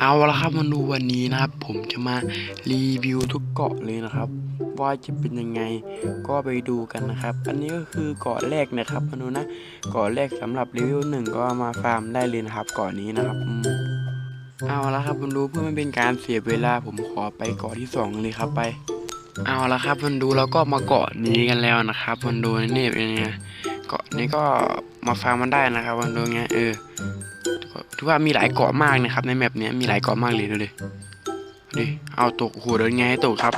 เอาละครับมาดูวันนี้นะครับ ผมจะมารีวิวทุกเกาะเลยนะครับ ว่าจะเป็นยังไงก็ไปดูกันนะครับ อันนี้ก็คือเกาะแรกนะครับมาดูนะเกาะแรกสำหรับรีวิวหนึ่งก็มาฟาร์มได้เลยนะครับเกาะนี้นะครับเอาละครับมาดูเพื่อไม่เป็นการเสียเวลาผมขอไปเกาะที่สองเลยครับไป เอาละครับมันดูแล้วก็มาเกาะนี้กันแล้วนะครับมันดูนี่เป็นไงเกาะนี้ก็มาฟาร์มมันได้นะครับมันดูไงเออ ถือว่ามีหลายเกาะมากนะครับ ในแมปเนี้ยมีหลายเกาะมากเลยดูดิดูดิเอาตกโอ้โหเดินไงให้ตกครับ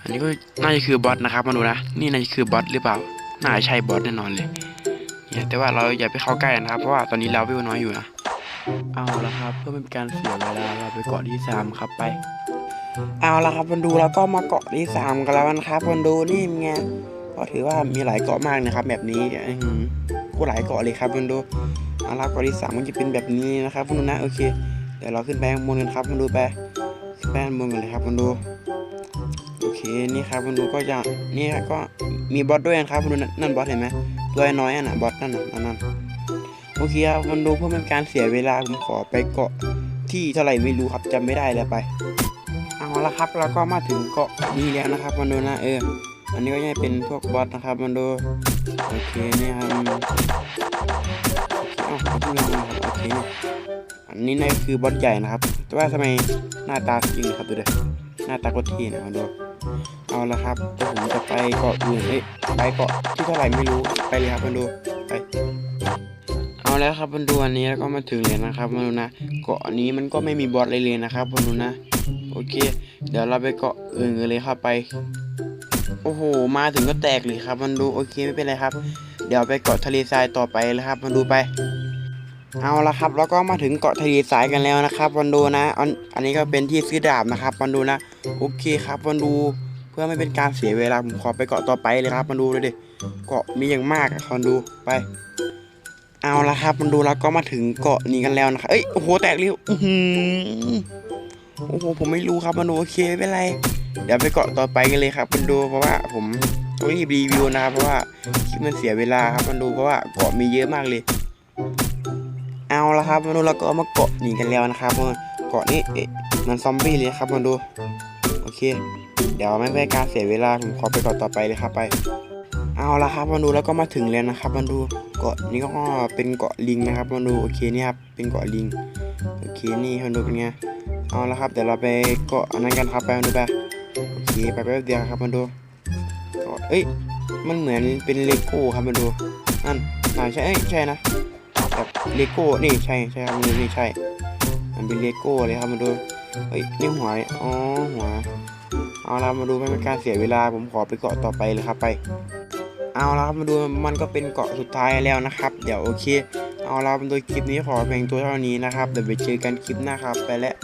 อันนี้ก็น่าจะคือบอสนะครับมาดูนะนี่น่าจะคือบอสหรือเปล่าน่าจะใช่บอสแน่นอนเลยเนี่ยแต่ว่าเราอย่าไปเข้าใกล้นะครับ เพราะว่าตอนนี้เราเวลน้อยอยู่นะเอาละครับ เพื่อไม่เป็นการเสียเวลาเราไปเกาะที่สามครับไป เอาละครับคนดูแล้วก็มาเกาะที่สามกันแล้วนะครับคนดูนี่เป็นไงก็ถือว่ามีหลายเกาะมากนะครับ แบบนี้อือก็หลายเกาะเลยครับคนดู อาละเกาะที่สามมันจะเป็นแบบนี้นะครับคนดูนะโอเคเดี๋ยวเราขึ้นไปข้างบนกันครับคนดูไปขึ้นไปข้างบนกันเลยครับคนดูโอเคนี่ครับคนดูก็จะนี่ครับก็มีบอสด้วยนะครับคนดูนั่นนั่นบอสเห็นไหมตัวน้อยอะนะบอสนั่นน่ะนั่นโอเคครับคนดูเพื่อไม่เป็นการเสียเวลาผมขอไปเกาะที่เท่าไหร่ไม่รู้ครับจำไม่ได้แล้วไปเอาละครับแล้วก็มาถึงเกาะนี้แล้วนะครับมันดูนะเอออันนี้ก็จะเป็นพวกบอสนะครับมันดูโอเคนี่ครับ นนี้นี่คือบอสใหญ่นะครับ แต่ว่าทำไมหน้าตาจริงครับดูดิหน้าตาก็เทีนะมาดูเอาละครับเดี๋ยวผมจะไปเกาะอื่นเอ้ยไปเกาะที่เท่าไหร่ไม่รู้ไปเลยครับมันดูไปเอาแล้วครับมันดูอันนี้แล้วก็มาถึงเลยนะครับมันดูนะเกาะนี้มันก็ไม่มีบอสเลยเลยนะครับมันดูนะ โอเค เดี๋ยวเราไปเกาะอื่นกันเลยครับไป โอ้โห มาถึงก็แตกเลยครับมันดูโอเคไม่เป็นไรครับ เดี๋ยวไปเกาะทะเลทรายต่อไปเลยครับมันดูไป เอาละครับ แล้วก็มาถึงเกาะทะเลทรายกันแล้วนะครับมันดูนะอันอันนี้ก็เป็นที่ซื้อดาบนะครับมันดูนะโอเคครับมันดูเพื่อไม่เป็นการเสียเวลาผมขอไปเกาะต่อไปเลยครับมันดูเลยดิเกาะมีอย่างมากอะคนดูไป เอาละครับมันดูแล้วก็มาถึงเกาะนี้กันแล้วนะครับเอ้ยโอ้โหแตกเร็วอือโอ้โหผมไม่รู้ครับมันดูโอเคไม่เป็นไรเดี๋ยวไปเกาะต่อไปกันเลยครับมันดูเพราะว่าผมต้องรีบรีวิวนะครับเพราะว่าคลิปมันเสียเวลาครับมันดูเพราะว่าเกาะมีเยอะมากเลย เอาละครับมันดูเราก็มาเกาะหนีกันแล้วนะครับเกาะนี้เอ๊มันซอมบี้เลยครับมันดูโอเค เดี๋ยวไม่เป็นการเสียเวลาผมขอไปเกาะต่อไปเลยครับไป เอาละครับมันดูแล้วก็มาถึงแล้วนะครับมันดูเกาะนี้ก็เป็นเกาะลิงนะครับมันดูโอเคนี่ครับเป็นเกาะลิงโอเคนี่มันดูเป็นไงเอาละครับเดี๋ยวเราไปเกาะอันนั้นกันครับไปมาดูไปโอเคไปแป๊บเดียวครับมาดูเกาะเอ้ยมันเหมือนเป็นเลโก้ครับมาดูนั่นน่าใช่ใช่นะ เลโก้ นี่ใช่ใช่ครับนี่นี่ใช่ มันเป็นเลโก้เลยครับมาดูเฮ้ยนี่หัวอ๋อหัว เอาละมาดูไม่เป็นการเสียเวลา ผมขอไปเกาะต่อไปเลยครับไป เอาละมาดูมันก็เป็นเกาะสุดท้ายแล้วนะครับ เดี๋ยวโอเค เอาละมาดูคลิปนี้ขอเพียงตัวเท่านี้นะครับ เดี๋ยวไปเจอกันคลิปหน้าครับ ไปแล้ว